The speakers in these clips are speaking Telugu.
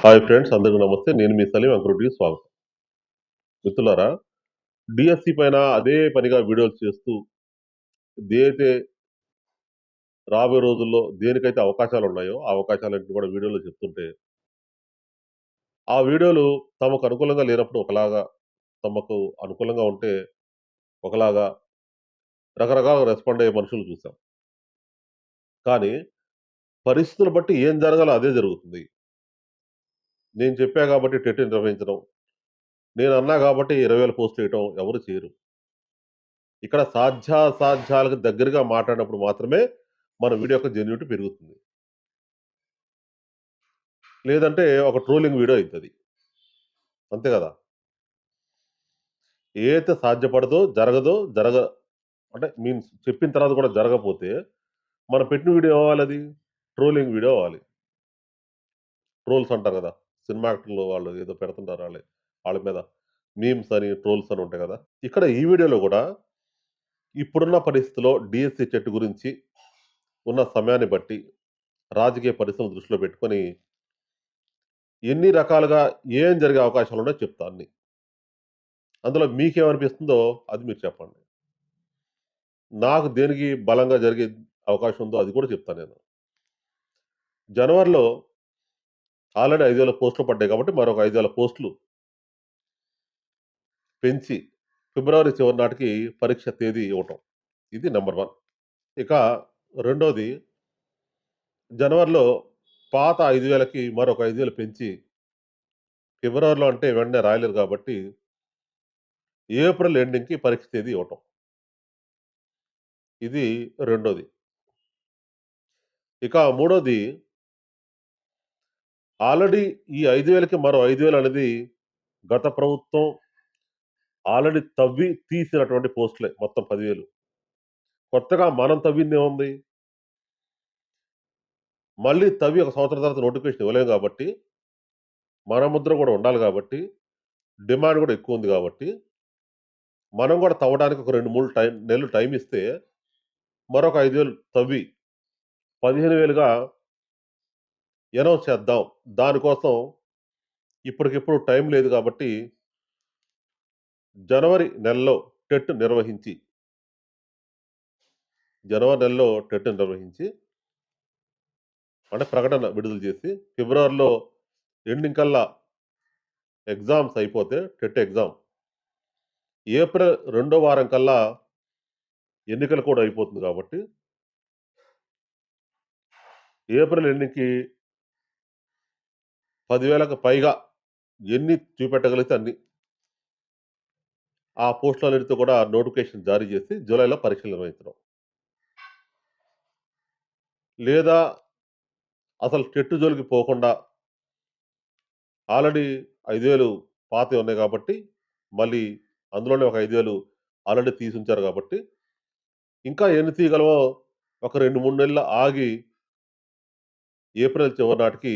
హాయ్ ఫ్రెండ్స్ అందరికీ నమస్తే. నేను మీ సలీం అంకురుడికి స్వాగతం. మిత్రులారా డిఎస్సి పైన అదే పనిగా వీడియోలు చేస్తూ దేనికైతే రాబోయే రోజుల్లో దేనికైతే అవకాశాలు ఉన్నాయో ఆ అవకాశాలన్నింటినీ కూడా వీడియోలో చెప్తుంటే ఆ వీడియోలు తమకు అనుకూలంగా లేనప్పుడు ఒకలాగా తమకు అనుకూలంగా ఉంటే ఒకలాగా రకరకాల రెస్పాండ్ అయ్యే మనుషులు చూసాం కానీ పరిస్థితులు బట్టి ఏం జరగాలో అదే జరుగుతుంది. నేను చెప్పా కాబట్టి టెట్ నిర్వహించడం. నేను అన్నా కాబట్టి ఇరవై వేలు పోస్ట్ చేయటం ఎవరు చేయరు. ఇక్కడ సాధ్యాసాధ్యాలకు దగ్గరగా మాట్లాడినప్పుడు మాత్రమే మన వీడియో యొక్క జెన్యూటీ పెరుగుతుంది. లేదంటే ఒక ట్రోలింగ్ వీడియో అవుతుంది అంతే కదా? ఏదైతే సాధ్యపడదో జరగదో జరగ అంటే మీన్స్ చెప్పిన తర్వాత కూడా జరగపోతే మనం పెట్టిన వీడియో అవ్వాలి అది? ట్రోలింగ్ వీడియో అవ్వాలి. ట్రోల్స్ అంటారు కదా? సినిమా యాక్టర్లు వాళ్ళు ఏదో పెడుతుంటారు వాళ్ళే వాళ్ళ మీద మీమ్స్ అని ట్రోల్స్ అని ఉంటాయి కదా! ఇక్కడ ఈ వీడియోలో కూడా ఇప్పుడున్న పరిస్థితిలో డిఎస్సి చెట్టు గురించి ఉన్న సమయాన్ని బట్టి రాజకీయ పరిశ్రమ దృష్టిలో పెట్టుకొని ఎన్ని రకాలుగా ఏం జరిగే అవకాశాలు ఉన్నాయో చెప్తా అన్ని. అందులో మీకేమనిపిస్తుందో అది మీరు చెప్పండి. నాకు దేనికి బలంగా జరిగే అవకాశం ఉందో అది కూడా చెప్తాను నేను. జనవరిలో ఆల్రెడీ ఐదు వేల పోస్టులు పడ్డాయి కాబట్టి మరొక ఐదు వేల పోస్టులు పెంచి ఫిబ్రవరి చివరి నాటికి పరీక్ష తేదీ ఇవ్వటం. ఇది నెంబర్ వన్. ఇక రెండోది జనవరిలో పాత ఐదు వేలకి మరొక ఐదు వేలు పెంచి ఫిబ్రవరిలో అంటే వెంటనే రాయలేరు కాబట్టి ఏప్రిల్ ఎండింగ్కి పరీక్ష తేదీ ఇవ్వటం. ఇది రెండోది. ఇక మూడోది ఆల్రెడీ ఈ ఐదు వేలకి మరో ఐదు వేలు అనేది గత ప్రభుత్వం ఆల్రెడీ తవ్వి తీసినటువంటి పోస్టులే మొత్తం పదివేలు కొత్తగా మనం తవ్వింది ఏముంది? మళ్ళీ తవ్వి ఒక సంవత్సరం తర్వాత నోటిఫికేషన్ ఇవ్వలేము కాబట్టి మన ముద్ర కూడా ఉండాలి కాబట్టి డిమాండ్ కూడా ఎక్కువ ఉంది కాబట్టి మనం కూడా తవ్వడానికి ఒక రెండు మూడు టైం నెలలు టైం ఇస్తే మరొక ఐదు వేలు తవ్వి పదిహేను వేలుగా అనౌన్స్ చేద్దాం. దానికోసం ఇప్పటికిప్పుడు టైం లేదు కాబట్టి జనవరి నెలలో టెట్ నిర్వహించి జనవరి నెలలో టెట్ నిర్వహించి అంటే ప్రకటన విడుదల చేసి ఫిబ్రవరిలో ఎండింగ్ కల్లా ఎగ్జామ్స్ అయిపోతే టెట్ ఎగ్జామ్. ఏప్రిల్ రెండో వారం కల్లా ఎన్నికలు కూడా అయిపోతుంది కాబట్టి ఏప్రిల్ ఎన్నికి పదివేలకు పైగా ఎన్ని చూపెట్టగలిగితే అన్ని. ఆ పోస్టులన్నిటితో కూడా నోటిఫికేషన్ జారీ చేసి జూలైలో పరీక్షలు నిర్వహించడం. లేదా అసలు చెట్టు జోలికి పోకుండా ఆల్రెడీ ఐదు వేలు పాత ఉన్నాయి కాబట్టి మళ్ళీ అందులోనే ఒక ఐదు వేలు ఆల్రెడీ తీసి ఉంచారు కాబట్టి ఇంకా ఎన్ని తీయగలవో ఒక రెండు మూడు నెలలు ఆగి ఏప్రిల్ చివరి నాటికి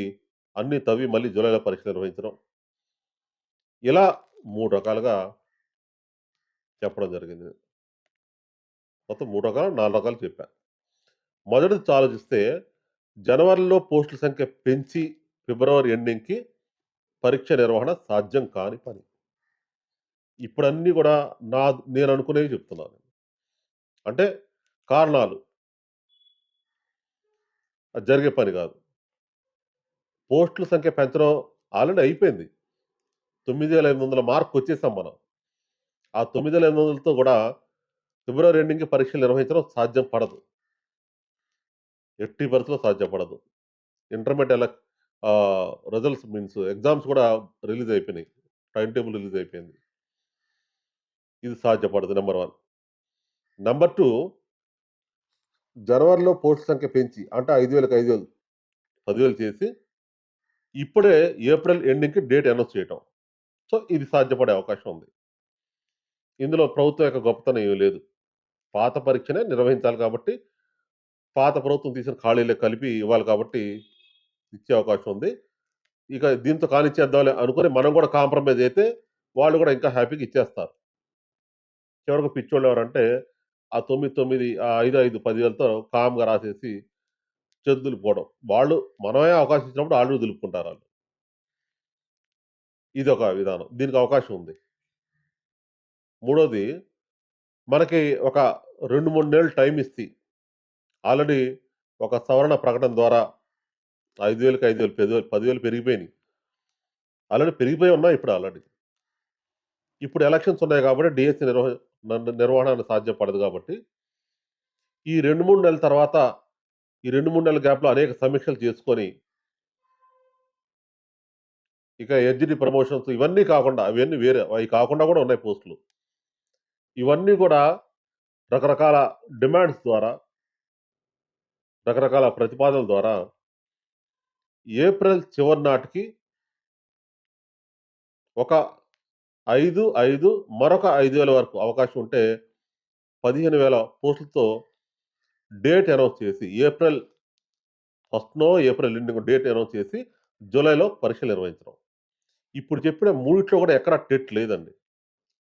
అన్ని తవ్వి మళ్ళీ జూలైలో పరీక్ష నిర్వహించడం. ఇలా మూడు రకాలుగా చెప్పడం జరిగింది. మొత్తం మూడు రకాలు నాలుగు రకాలు చెప్పాను మొదటిది ఆలోచిస్తే జనవరిలో పోస్టుల సంఖ్య పెంచి ఫిబ్రవరి ఎండింగ్కి పరీక్ష నిర్వహణ సాధ్యం కాని పని. ఇప్పుడన్నీ కూడా నా నేను అనుకునేవి చెప్తున్నాను అంటే కారణాలు. అది జరిగే పని కాదు. పోస్టుల సంఖ్య పెంచడం ఆల్రెడీ అయిపోయింది. తొమ్మిది వేల ఎనిమిది వందల మార్కు వచ్చేసాం మనం. ఆ తొమ్మిది వేల ఎనిమిది వందలతో కూడా ఫిబ్రవరి ఎండింగ్కి పరీక్షలు నిర్వహించడం సాధ్యం పడదు. ఎట్టి పరిస్థితిలో సాధ్యపడదు ఇంటర్మీడియట్ ఎలా రిజల్ట్స్ మీన్స్ ఎగ్జామ్స్ కూడా రిలీజ్ అయిపోయినాయి. టైం టేబుల్ రిలీజ్ అయిపోయింది. ఇది సాధ్యపడదు నెంబర్ వన్. నెంబర్ టూ జనవరిలో పోస్ట్ సంఖ్య పెంచి అంటే ఐదు వేలకు ఐదు వేలు పదివేలు చేసి ఇప్పుడే ఏప్రిల్ ఎండింగ్కి డేట్ అనౌన్స్ చేయటం. సో ఇది సాధ్యపడే అవకాశం ఉంది. ఇందులో ప్రభుత్వం యొక్క గొప్పతనం ఏమీ లేదు. పాత పరీక్షనే నిర్వహించాలి కాబట్టి పాత ప్రభుత్వం తీసిన ఖాళీలే కలిపి ఇవ్వాలి కాబట్టి ఇచ్చే అవకాశం ఉంది. ఇక దీంతో కానిచ్చేద్దాం అనుకుని మనం కూడా కాంప్రమైజ్ అయితే వాళ్ళు కూడా ఇంకా హ్యాపీగా ఇచ్చేస్తారు. చివరికి పిచ్చోళ్ళు ఎవరంటే ఆ తొమ్మిది తొమ్మిది ఆ ఐదు ఐదు పదివేలతో కామ్గా రాసేసి చేతులు దులుపుకోవడం వాళ్ళు మనమే అవకాశం ఇచ్చినప్పుడు వాళ్ళు దులుపుకుంటారు వాళ్ళు ఇదొక విధానం. దీనికి అవకాశం ఉంది. మూడోది మనకి ఒక 2, 3 నెలలు టైం ఇస్తే ఆల్రెడీ ఒక సవరణ ప్రకటన ద్వారా ఐదు 5,000కి 5,000, 10,000 10,000 పెరిగిపోయినాయి. ఆల్రెడీ పెరిగిపోయి ఉన్నాయి ఇప్పుడు ఆల్రెడీ. ఇప్పుడు ఎలక్షన్స్ ఉన్నాయి కాబట్టి డీఎస్సీ నిర్వహ నిర్వహణ సాధ్యపడదు కాబట్టి ఈ 2, 3 నెలల తర్వాత ఈ 2, 3 నెలల గ్యాప్‌లో అనేక సమీక్షలు చేసుకొని ఇక ఎడ్జిటి ప్రమోషన్స్ ఇవన్నీ కాకుండా అవన్నీ వేరే అవి కాకుండా కూడా ఉన్నాయి పోస్టులు. ఇవన్నీ కూడా రకరకాల డిమాండ్స్ ద్వారా రకరకాల ప్రతిపాదనల ద్వారా ఏప్రిల్ చివరి నాటికి ఒక 5, 5 మరొక ఐదు వేల వరకు అవకాశం ఉంటే 15,000 పోస్టులతో డేట్ అనౌన్స్ చేసి ఏప్రిల్ ఫస్ట్‌నో, ఏప్రిల్ ఎండింగో డేట్ అనౌన్స్ చేసి జూలైలో పరీక్షలు నిర్వహించడం. ఇప్పుడు చెప్పిన మూడిట్లో కూడా ఎక్కడ టెట్ లేదండి.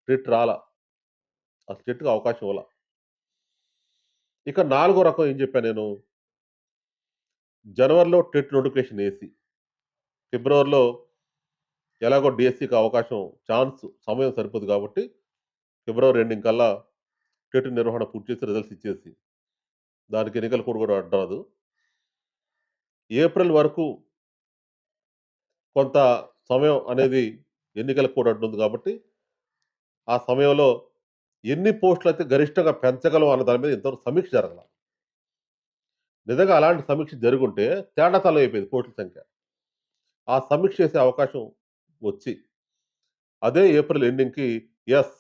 టెట్ రాలా. అసలు టెట్‌కి అవకాశం ఇవ్వాల ఇక నాలుగో రకం ఏం చెప్పాను నేను? జనవరిలో టెట్ నోటిఫికేషన్ వేసి ఫిబ్రవరిలో ఎలాగో డిఎస్సికి అవకాశం ఛాన్స్ సమయం సరిపోదు కాబట్టి ఫిబ్రవరి ఎండింగ్ కల్లా టెట్ నిర్వహణ పూర్తి చేసి రిజల్ట్స్ ఇచ్చేసి దానికి ఎన్నికల కోడ్ కూడా అడ్డురాదు. ఏప్రిల్ వరకు కొంత సమయం అనేది ఎన్నికల కోడ్ అడ్డుంది కాబట్టి ఆ సమయంలో ఎన్ని పోస్టులైతే గరిష్టంగా పెంచగలం అన్న దాని మీద ఇంతవరకు సమీక్ష జరగల. నిజంగా అలాంటి సమీక్ష జరుగుంటే తేడాతలం అయిపోయింది పోస్టుల సంఖ్య. ఆ సమీక్ష చేసే అవకాశం వచ్చి అదే ఏప్రిల్ ఎండింగ్‌కి ఎస్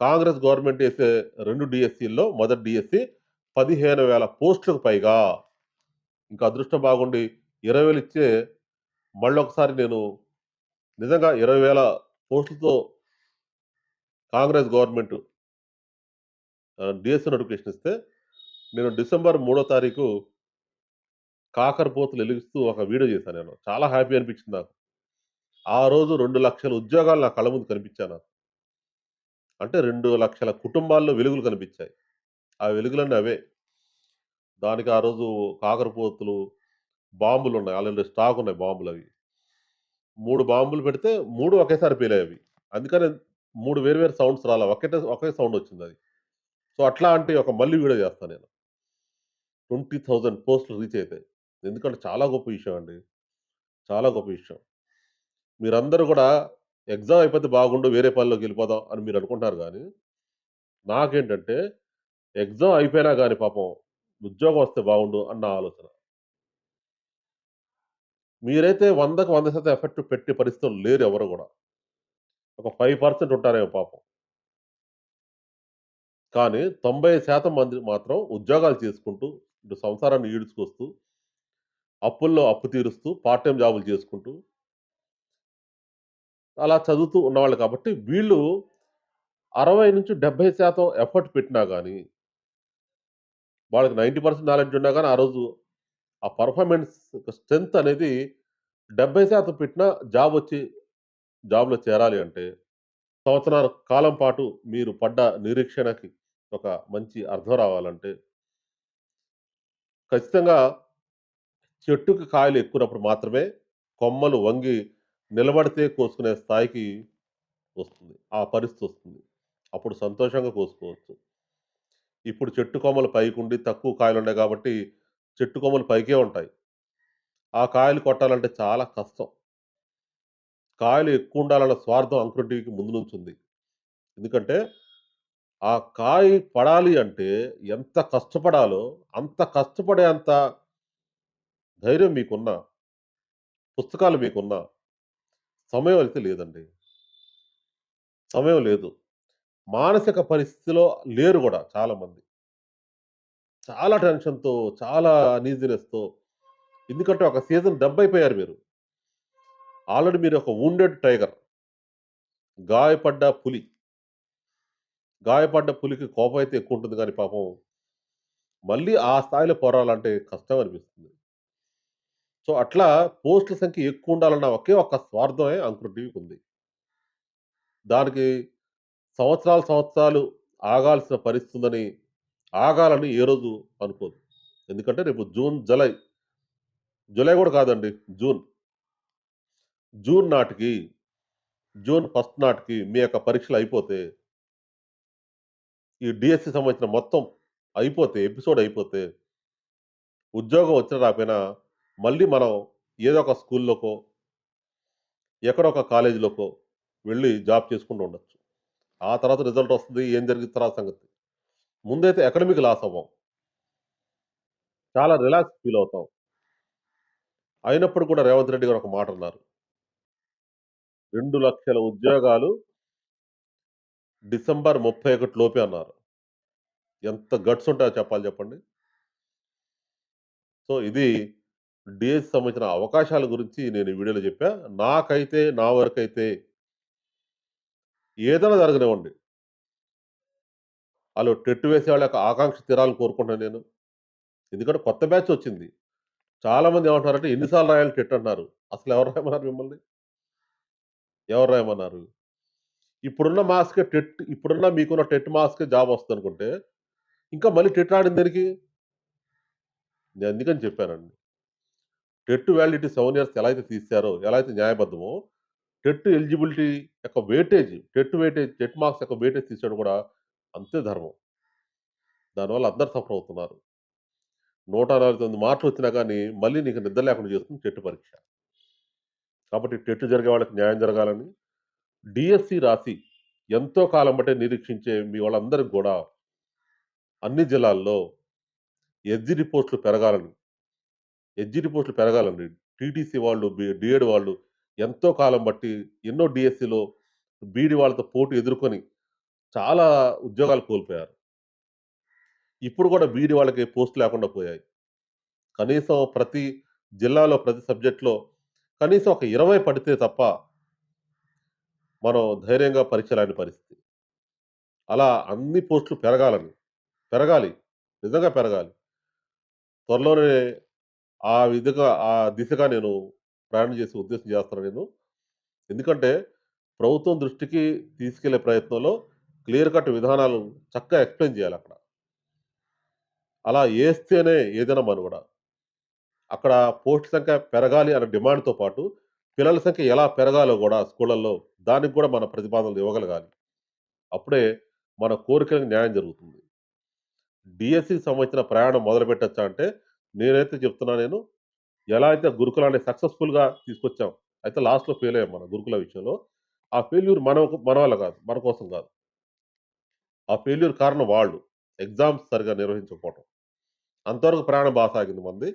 కాంగ్రెస్ గవర్నమెంట్ వేసే రెండు డిఎస్సీల్లో మొదటి డిఎస్సీ 15,000 పోస్టులకు పైగా ఇంకా అదృష్టం బాగుండి ఇరవై వేలు ఇచ్చే మళ్ళొకసారి నేను నిజంగా ఇరవై వేల పోస్టులతో కాంగ్రెస్ గవర్నమెంట్ ఆహ్, నోటిఫికేషన్ ఇస్తే నేను డిసెంబర్ మూడో తారీఖు కాకరపోతులు ఎలిగిస్తూ ఒక వీడియో చేశాను నేను. చాలా హ్యాపీ అనిపించింది నాకు. ఆ రోజు రెండు లక్షల ఉద్యోగాలు నా కళ్ళ ముందు కనిపించాను నాకు. అంటే 2,00,000 కుటుంబాల్లో వెలుగులు కనిపించాయి. ఆ వెలుగులన్నీ అవే. దానికి ఆ రోజు కాకరపోతులు, బాంబులు ఉన్నాయి ఆల్రెడీ స్టాక్ ఉన్నాయి బాంబులు అవి మూడు బాంబులు పెడితే మూడు ఒకేసారి పేలాయవి. అందుకనే 3 వేరు వేరు సౌండ్స్ రాలా. ఒకటే ఒకే సౌండ్ వచ్చింది అది సో, అట్లాంటి ఒక మళ్ళీ వీడియో చేస్తాను నేను. 20,000 పోస్టులు రీచ్ అవుతాయి ఎందుకంటే చాలా గొప్ప విషయం అండి. చాలా గొప్ప విషయం. మీరందరూ కూడా ఎగ్జామ్ అయిపోతే బాగుండు వేరే పనిలోకి వెళ్ళిపోదాం అని మీరు అనుకుంటున్నారు కానీ నాకేంటంటే ఎగ్జామ్ అయిపోయినా కానీ పాపం ఉద్యోగం వస్తే బాగుండు అన్న ఆలోచన. మీరైతే 100కి 100% ఎఫెక్ట్ పెట్టే పరిస్థితులు లేరు ఎవరు కూడా ఒక ఫైవ్ పర్సెంట్ ఉంటారేమో పాపం. కానీ 90% మంది మాత్రం ఉద్యోగాలు చేసుకుంటూ, ఇటు సంసారాన్ని ఈడ్చుకొస్తూ, అప్పుల్లో అప్పు తీరుస్తూ, పార్ట్ టైం జాబులు చేసుకుంటూ అలా చదువుతూ ఉన్నవాళ్ళు కాబట్టి వీళ్ళు 60-70% ఎఫర్ట్ పెట్టినా కానీ వాళ్ళకి 90% నాలెడ్జ్ ఉన్నా కానీ ఆ రోజు ఆ పర్ఫార్మెన్స్ స్ట్రెంత్ అనేది 70% పెట్టినా జాబ్ వచ్చి జాబ్‌లో చేరాలి అంటే సంవత్సరాల కాలం పాటు మీరు పడ్డ నిరీక్షణకి ఒక మంచి అర్థం రావాలంటే ఖచ్చితంగా చెట్టుకి కాయలు ఎక్కునప్పుడు మాత్రమే కొమ్మలు వంగి నిలబడితే కోసుకునే స్థాయికి వస్తుంది. ఆ పరిస్థితి వస్తుంది. అప్పుడు సంతోషంగా కోసుకోవచ్చు. ఇప్పుడు చెట్టు కొమ్మలు పైకి ఉండి తక్కువ కాయలు ఉన్నాయి కాబట్టి చెట్టు కొమ్మలు పైకే ఉంటాయి. ఆ కాయలు కొట్టాలంటే చాలా కష్టం. కాయలు ఎక్కువ ఉండాలన్న స్వార్థం అంకురుడికి ముందు నుంచింది ఎందుకంటే ఆ కాయ పడాలి అంటే ఎంత కష్టపడాలో అంత కష్టపడే అంత ధైర్యం మీకున్నా పుస్తకాలు మీకున్నా సమయం అయితే లేదండి. సమయం లేదు. మానసిక పరిస్థితిలో లేరు కూడా చాలామంది. చాలా టెన్షన్‌తో, చాలా అనీజినెస్తో ఎందుకంటే ఒక సీజన్ దెబ్బైపోయారు మీరు. ఆల్రెడీ మీరు ఒక వూండెడ్ టైగర్. గాయపడ్డ పులి. గాయపడ్డ పులికి కోపం అయితే ఎక్కువుంటుంది కానీ పాపం మళ్ళీ ఆ స్థాయిలో పోరాలంటే కష్టం అనిపిస్తుంది. సో, అట్లా పోస్టుల సంఖ్య ఎక్కువ ఉండాలన్న ఒకే ఒక స్వార్థమే అనుకుంటివి ఉంది దానికి సంవత్సరాలు, సంవత్సరాలు ఆగాల్సిన పరిస్థితుందని ఆగాలని ఏ రోజు అనుకోదు. ఎందుకంటే రేపు జూన్, జులై జులై కూడా కాదండి. జూన్. జూన్ నాటికి జూన్ ఫస్ట్ నాటికి మీ యొక్క పరీక్షలు అయిపోతే ఈ డిఎస్సి సంబంధించిన మొత్తం అయిపోతే ఎపిసోడ్ అయిపోతే ఉద్యోగం వచ్చిన రాపైనా మళ్ళీ మనం ఏదో ఒక స్కూల్లోకో ఎక్కడో ఒక కాలేజీలోకో వెళ్ళి జాబ్ చేసుకుంటూ ఉండొచ్చు ఆ తర్వాత రిజల్ట్ వస్తుంది ఏం జరిగింది తర్వాత సంగతి. ముందైతే అకాడమిక్ లాస్ అవ్వం. చాలా రిలాక్స్ ఫీల్ అవుతాం. అయినప్పుడు కూడా రేవంత్ రెడ్డి గారు ఒక మాట అన్నారు. రెండు లక్షల ఉద్యోగాలు డిసెంబర్ ముప్పై ఒకటి లోపే అన్నారు. ఎంత గట్స్ ఉంటాయో చెప్పాలి చెప్పండి. సో ఇది డిఎస్ సంబంధించిన అవకాశాల గురించి నేను ఈ వీడియోలో చెప్పా. నాకైతే నా వరకైతే ఏదైనా జరగనివ్వండి. వాళ్ళు టెట్టు వేసే వాళ్ళ యొక్క ఆకాంక్ష తీరాలని కోరుకుంటాను నేను. ఎందుకంటే కొత్త బ్యాచ్ వచ్చింది. చాలామంది ఏమంటున్నారంటే ఎన్నిసార్లు రాయాలి టెట్? అంటున్నారు అసలు ఎవరు రాయమన్నారు మిమ్మల్ని? ఎవరు రాయమన్నారు? ఇప్పుడున్న మాస్కే టెట్ ఇప్పుడున్న మీకున్న టెట్ మాస్కే జాబ్ వస్తుంది అనుకుంటే ఇంకా మళ్ళీ టెట్ రాడింది దానికి? నేను అందుకని చెప్పానండి. టెట్ వ్యాలిడిటీ సెవెన్ ఇయర్స్ ఎలా అయితే తీశారో ఎలా అయితే న్యాయబద్ధమో టెట్ ఎలిజిబిలిటీ యొక్క weightage TET weightage TET marks యొక్క వెయిటేజ్ తీసేయడం కూడా అంతే ధర్మం. దానివల్ల అందరు సఫర్ అవుతున్నారు. నూట నలభై తొమ్మిది మార్కులు వచ్చినా కానీ మళ్ళీ నీకు నిద్ర లేకుండా చేస్తుంది టెట్ పరీక్ష. కాబట్టి టెట్ జరిగే వాళ్ళకి న్యాయం జరగాలని డిఎస్సి రాసి ఎంతో కాలం బట్టే నిరీక్షించే మీ వాళ్ళందరికీ కూడా అన్ని జిల్లాల్లో ఎస్జి రిపోర్ట్లు పెరగాలని ఎస్జి రిపోర్ట్లు పెరగాలండి టీటీసీ వాళ్ళు డిఎడ్ వాళ్ళు ఎంతో కాలం బట్టి ఎన్నో డిఎస్సిలో బీడి వాళ్ళతో పోటీ ఎదుర్కొని చాలా ఉద్యోగాలు కోల్పోయారు. ఇప్పుడు కూడా బీడి వాళ్ళకి పోస్ట్ లేకుండా పోయాయి. కనీసం ప్రతి జిల్లాలో ప్రతి సబ్జెక్ట్లో కనీసం ఒక ఇరవై పడితే తప్ప మనం ధైర్యంగా పరీక్ష రాని పరిస్థితి. అలా అన్ని పోస్టులు పెరగాలని పెరగాలి నిజంగా పెరగాలి. త్వరలోనే ఆ విధంగా ఆ దిశగా నేను ప్రయాణం చేసే ఉద్దేశం చేస్తాను నేను. ఎందుకంటే ప్రభుత్వం దృష్టికి తీసుకెళ్ళే ప్రయత్నంలో క్లియర్ కట్ విధానాలు చక్కగా ఎక్స్ప్లెయిన్ చేయాలి అక్కడ. అలా వేస్తేనే ఏదైనా మనుగడ అక్కడ పోస్ట్ సంఖ్య పెరగాలి అనే డిమాండ్తో పాటు పిల్లల సంఖ్య ఎలా పెరగాలో కూడా స్కూళ్ళల్లో దానికి కూడా మన ప్రతిపాదనలు ఇవ్వగలగాలి. అప్పుడే మన కోరికలకు న్యాయం జరుగుతుంది. డిఎస్సికి సంబంధించిన ప్రయాణం మొదలు పెట్టచ్చా అంటే నేనైతే చెప్తున్నా నేను ఎలా అయితే గురుకులాన్ని సక్సెస్ఫుల్గా తీసుకొచ్చాం అయితే లాస్ట్లో ఫెయిల్ అయ్యాం మన గురుకుల విషయంలో. ఆ ఫెయిల్యూర్ మన మన వల్ల కాదు మన కోసం కాదు. ఆ ఫెయిల్యూర్ కారణం వాళ్ళు. ఎగ్జామ్స్ సరిగా నిర్వహించకపోవటం. అంతవరకు ప్రయాణం బాగా సాగింది మంది.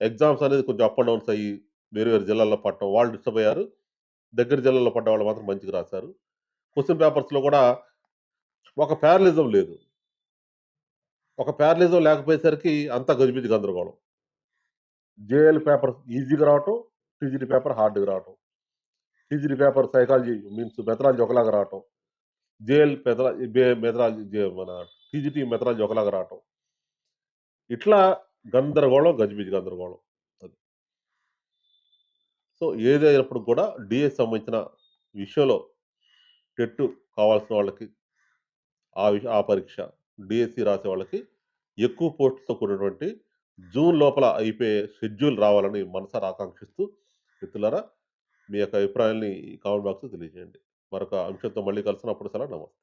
ఎగ్జామ్స్ అనేది కొంచెం అప్ అండ్ డౌన్స్ అయ్యి వేరు వేరు జిల్లాల్లో పడటం వాళ్ళు డిస్టర్బ్ అయ్యారు. దగ్గర జిల్లాల్లో పడ్డ వాళ్ళు మాత్రం మంచిగా రాశారు. క్వశ్చన్ పేపర్స్లో కూడా ఒక ప్యారలిజం లేదు. ఒక ప్యారలిజం లేకపోయేసరికి అంతా గజిబిజి గందరగోళం. జేఎల్ పేపర్ ఈజీగా రావటం టీజీడీ పేపర్ హార్డ్గా రావటం. TGD paper psychology means methodology ఒకలాగా రావటం. జేఎల్ మెథడా మెథడాలజీ మన టీజీటీ మెథడాలజీ ఒకలాగా రావటం. ఇట్లా గందరగోళం గజిబిజి గందరగోళం అది. సో ఏదైనప్పుడు కూడా డిఏ సంబంధించిన విషయంలో టెట్ కావాల్సిన వాళ్ళకి ఆ విష ఆ పరీక్ష డిఎస్సి రాసే వాళ్ళకి ఎక్కువ పోస్టుతో కూడినటువంటి జూన్ లోపల అయిపోయే షెడ్యూల్ రావాలని మనసారా ఆకాంక్షిస్తూ మిత్రులారా మీ యొక్క అభిప్రాయాల్ని కామెంట్ బాక్స్లో తెలియజేయండి. మరొక అంశంతో మళ్ళీ కలిసినప్పుడు సలా నమస్తే.